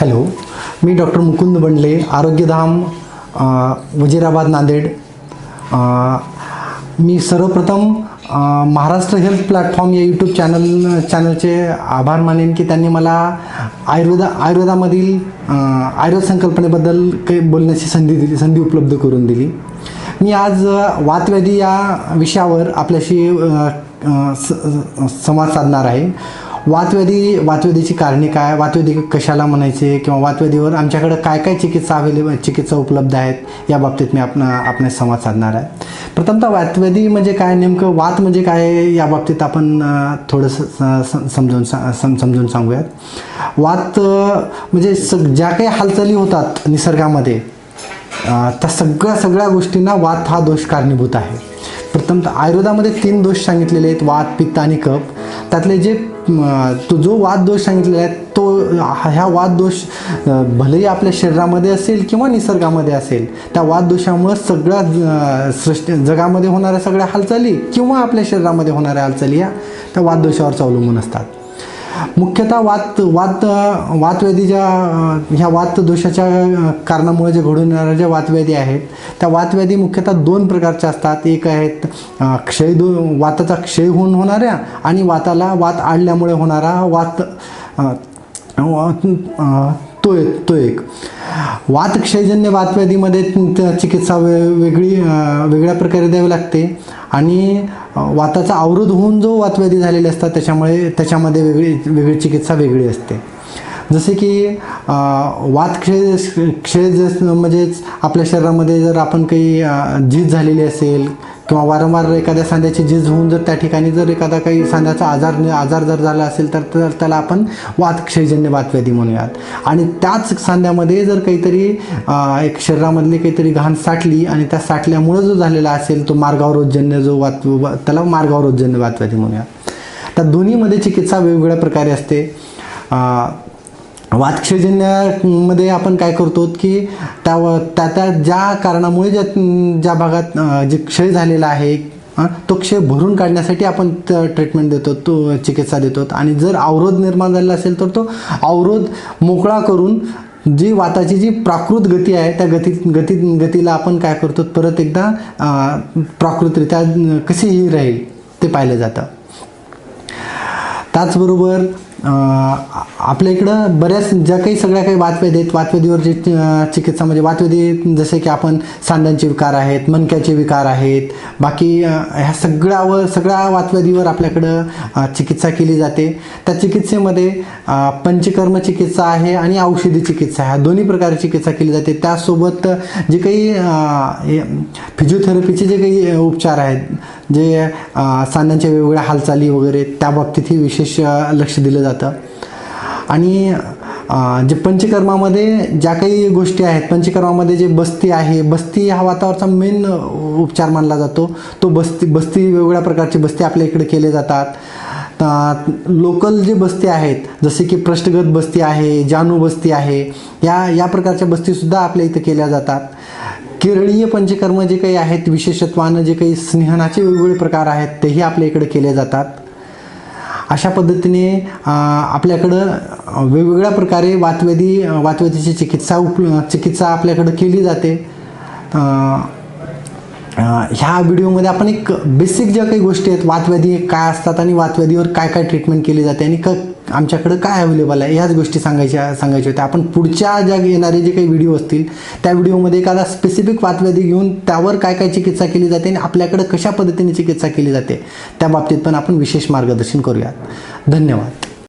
Hello मी doctor Mukund Bandale Arogyadham Wazirabad Nanded. मी सर्वप्रथम महाराष्ट्र हेल्थ प्लॅटफॉर्म या यूट्यूब चॅनल चॅनलचे आभार मानेन की त्यांनी मला आयुर्वेदा आयुर्वेदामधील आयुर्वेद संकल्पनेबद्दल काही बोलण्याची संधी दिली संधी उपलब्ध करून दिली. मी आज वातव्याधी या विषयावर आपल्याशी स- संवाद साधणार आहे. वातव्याधी वातव्याधीची कारणे काय? वातव्याधी कशाला म्हणायचे? किंवा वातव्याधीवर आमच्याकडे काय काय चिकित्सा अवेलेबल चिकित्सा उपलब्ध आहेत? या बाबतीत मी आपण आपण संवाद साधणार आहे. प्रथमतः वातव्याधी म्हणजे काय? नेमकं वात म्हणजे काय? या बाबतीत आपण थोडंसं स- समजावून सा- सम समजून सांगूयात. वात म्हणजे सग ज्या काही हालचाली होतात निसर्गामध्ये त्या सगळ्या सगळ्या गोष्टींना वात हा दोष कारणीभूत आहे. प्रथमतः आयुर्वेदामध्ये तीन दोष सांगितलेले आहेत वात पित्त आणि कप त्यातले जे तो जो वाद दोष सांगितलेला आहे तो हा- ह्या वाद दोष भलेही आपल्या शरीरामध्ये असेल किंवा निसर्गामध्ये असेल त्या वाद दोषामुळे सगळ्या सृष्टी जगामध्ये होणाऱ्या सगळ्या हालचाली किंवा आपल्या शरीरामध्ये होणाऱ्या हालचाली या त्या वात दोषावरच अवलंबून असतात. मुख्यतः वात वात वातव्याधीच्या ह्या वात दोषाच्या कारणामुळे जे घडून येणाऱ्या ज्या वातव्याधी आहेत त्या वातव्याधी मुख्यतः दोन प्रकारच्या असतात. एक आहेत क्षय दो वाताचा क्षय होऊन होणाऱ्या आणि वाताला वात आडल्यामुळे होणारा वात तो एक तो एक. वातक्षयजन्य वातव्याधीमध्ये चिकित्सा वे वेगळी वेगळ्या प्रकारे द्यावी लागते. आणि वाताचा अवरोध होऊन जो वातव्याधी झालेले असतात त्याच्यामुळे त्याच्यामध्ये वेगळी वेगळी चिकित्सा वेगळी असते. जसे की वात क्षय क्षय जस म्हणजेच आपल्या शरीरामध्ये जर आपण काही झीज झालेली असेल किंवा वारंवार एखाद्या सांध्याची झीज होऊन जर त्या ठिकाणी जर एखादा काही सांध्याचा आजार आजार जर झाला असेल तर तर त्याला आपण वातक्षयजन्य वातव्याधी म्हणूयात. आणि त्याच सांध्यामध्ये जर काहीतरी एक शरीरामधली काहीतरी घाण साठली आणि त्या साठल्यामुळं जो झालेला असेल तो मार्गावरोधजन्य जो वात त्याला मार्गावरोधजन्य वातव्याधी म्हणूयात. त्या दोन्हीमध्ये चिकित्सा वेगवेगळ्या प्रकारे असते. अ, वातक्षयजन्यामध्ये आपण काय करतो की त्या त्या त्या ज्या कारणामुळे ज्या ज्या भागात जे क्षय झालेला आहे तो क्षय भरून काढण्यासाठी आपण ट्रीटमेंट देतो तो चिकित्सा देतो. आणि जर अवरोध निर्माण झालेला असेल तर तो अवरोध मोकळा करून जी वाताची जी प्राकृत गती आहे त्या गती गती गतीला आपण काय करतो परत एकदा प्राकृतरित्या कशी ही राहील ते पाहिलं जातं. त्याचबरोबर आपल्या इकडं बऱ्याच ज्या काही सगळ्या काही वातव्याधी आहेत वातवेदीवर जी चिकित्सा म्हणजे वातवेदी जसे की आपण सांध्यांचे विकार आहेत मणक्याचे विकार आहेत बाकी ह्या सगळ्यावर सगळ्या वातवेदीवर आपल्याकडं चिकित्सा केली जाते. त्या चिकित्सेमध्ये पंचकर्म चिकित्सा आहे आणि औषधी चिकित्सा ह्या दोन्ही प्रकारे चिकित्सा केली जाते. त्यासोबत जे काही हे, फिजिओथेरपीचे जे काही उपचार आहेत जे सांडांच्या सांध्यांच्या वेगवेगळ्या हालचाली वगैरे त्या बाबतीतही विशेष लक्ष दिलं जातं. आणि जे पंचकर्मामध्ये ज्या काही गोष्टी आहेत पंचकर्मामध्ये जे बस्ती आहे बस्ती हा वातावरणाचा मेन उपचार मानला जातो. तो बस्ती बस्ती वेगवेगळ्या प्रकारची बस्ती आपल्या इकडे केले जातात. लोकल जे बस्ती आहेत जसे की पृष्ठगत बस्ती आहे जानू बस्ती आहे या या प्रकारच्या बस्तीसुद्धा आपल्या इथं केल्या जातात. केरळीय पंचकर्म जे काही आहेत विशेषत्वानं जे काही स्नेहनाचे वेगवेगळे प्रकार आहेत तेही आपल्या इकडे केले जातात. अशा पद्धतीने आपल्याकडं वेगवेगळ्या प्रकारे वातवेदी वातवेदीची चिकित्सा उप चिकित्सा आपल्याकडं केली जाते. ह्या व्हिडिओमध्ये आपण एक बेसिक ज्या काही गोष्टी आहेत वातव्याधी काय असतात आणि वातव्याधीवर काय काय ट्रीटमेंट केली जाते आणि क आमच्याकडं काय अवेलेबल आहे ह्याच गोष्टी सांगायच्या सांगायच्या होत्या आपण पुढच्या ज्या येणारे जे काही व्हिडिओ असतील त्या व्हिडिओमध्ये एखादा स्पेसिफिक वातव्याधी घेऊन त्यावर काय काय चिकित्सा केली जाते आणि आपल्याकडं कशा पद्धतीने चिकित्सा केली जाते त्या बाबतीत पण आपण विशेष मार्गदर्शन करूयात. धन्यवाद.